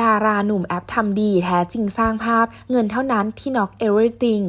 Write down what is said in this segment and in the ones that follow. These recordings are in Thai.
ดาราหนุ่มแอปทำดีแท้จริงสร้างภาพเงินเท่านั้นที่น็อก everything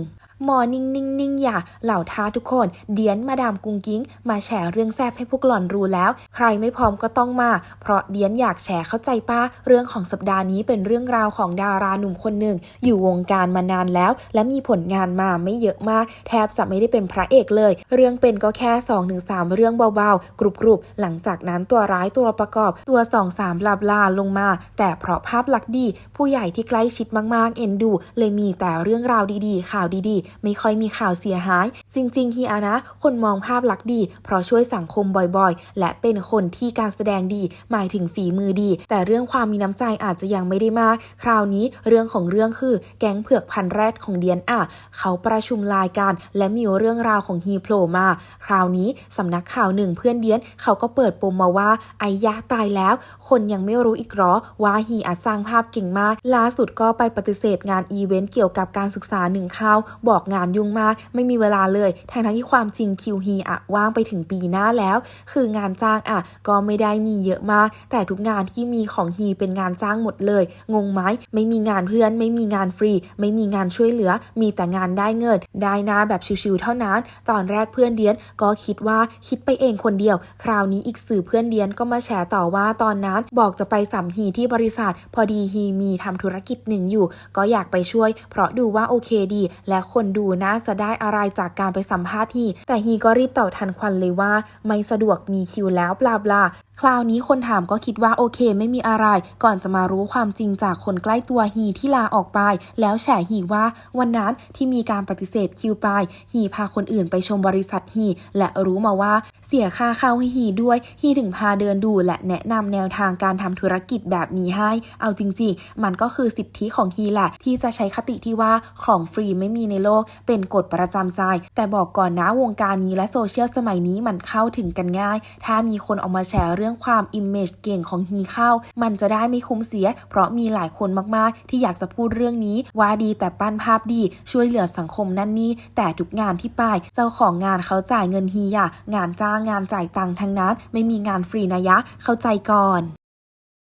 มอนิ่งนิ่งนิ่งอย่า เหล่าท้าทุกคน เดียนมาดามกุงกิ้ง มาแชร์เรื่องแซบให้พวกหล่อนรู้แล้ว ใครไม่พร้อมก็ต้องมา เพราะเดียนอยากแชร์เข้าใจป้า เรื่องของสัปดาห์นี้เป็นเรื่องราวของดาราหนุ่มคนหนึ่ง อยู่วงการมานานแล้ว และมีผลงานมาไม่เยอะมาก แทบจะไม่ได้เป็นพระเอกเลย เรื่องเป็นก็แค่ 2-3 เรื่องเบาๆ กรุบๆ หลังจากนั้นตัวร้ายตัวประกอบ ตัว2-3ลาบลาลงมา แต่เพราะภาพลักษณ์ดี ผู้ใหญ่ที่ใกล้ชิดมากๆ เอ็นดู เลยมีแต่เรื่องราวดีๆ ข่าวดีๆไม่ค่อยมีข่าวเสียหาย จริง ๆ เฮียนะ คนมองภาพลักษณ์ดี เพราะช่วยสังคมบ่อยๆ และเป็นคนที่การแสดงดี หมายถึงฝีมือดี แต่เรื่องความมีน้ำใจอาจจะยังไม่ได้มาก คราวนี้เรื่องของเรื่องคือแก๊งเผือกพันแรดของเดียนอะเขาประชุมรายการ และมีเรื่องราวของฮีโผล่มา คราวนี้สำนักข่าวหนึ่งเพื่อนเดียนเขาก็เปิดปมมาว่าไอ้ยะตายแล้ว คนยังไม่รู้อีกหรอว่าฮีอาจสร้างภาพเก่งมาก ล่าสุดก็ไปปฏิเสธงานอีเวนต์เกี่ยวกับการศึกษาหนึ่งข้าบอกอกงานยุ่งมาก ไม่มีเวลาเลยทั้งทั้งที่ความจริงคิวฮีอะว่างไปถึงปีหน้าแล้ว คืองานจ้างอะก็ไม่ได้มีเยอะมาก แต่ทุกงานที่มีของฮีเป็นงานจ้างหมดเลย งงไหมไม่มีงานเพื่อน ไม่มีงานฟรี ไม่มีงานช่วยเหลือ มีแต่งานได้เงิน ได้นาแบบชิวๆเท่านั้น ตอนแรกเพื่อนเดียนก็คิดว่าคิดไปเองคนเดียว คราวนี้อีกสื่อเพื่อนเดียนก็มาแชร์ต่อว่าตอนนั้นบอกจะไปสัมฮีที่บริษัท พอดีฮีมีทำธุรกิจหนึ่งอยู่ ก็อยากไปช่วย เพราะดูว่าโอเคดี และคนดูน่าจะได้อะไรจากการไปสัมภาษณ์ทีแต่ฮีก็รีบตอบทันควันเลยว่า ไม่สะดวกมีคิวแล้วบลาบลาคราวนี้คนถามก็คิดว่าโอเคไม่มีอะไร ก่อนจะมารู้ความจริงจากคนใกล้ตัวฮีที่ลาออกไป แล้วแฉฮีว่า วันนั้นที่มีการปฏิเสธคิวไปฮีพาคนอื่นไปชมบริษัทฮีและรู้มาว่า เสียค่าเข้าให้ฮีด้วย ฮีถึงพาเดินดูและแนะนำแนวทางการทำธุรกิจแบบนี้ให้ เอาจริง ๆ มันก็คือสิทธิของฮีแหละ ที่จะใช้คติที่ว่าของฟรีไม่มีในโลก เป็นกฎประจำใจ แต่บอกก่อนนะวงการนี้และโซเชียลสมัยนี้มันเข้าถึงกันง่าย ถ้ามีคนออกมาแชร์เรื่องความอิมเมจเก่งของฮีเข้า มันจะได้ไม่คุ้มเสีย เพราะมีหลายคนมากๆ ที่อยากจะพูดเรื่องนี้ ว่าดีแต่ปั้นภาพดี ช่วยเหลือสังคมนั่นนี่แต่ทุกงานที่ไปเจ้าของงานเขาจ่ายเงินฮีอะงานจ้างงานจ่ายตังค์ทั้งนั้น ไม่มีงานฟรีนะยะ เข้าใจก่อน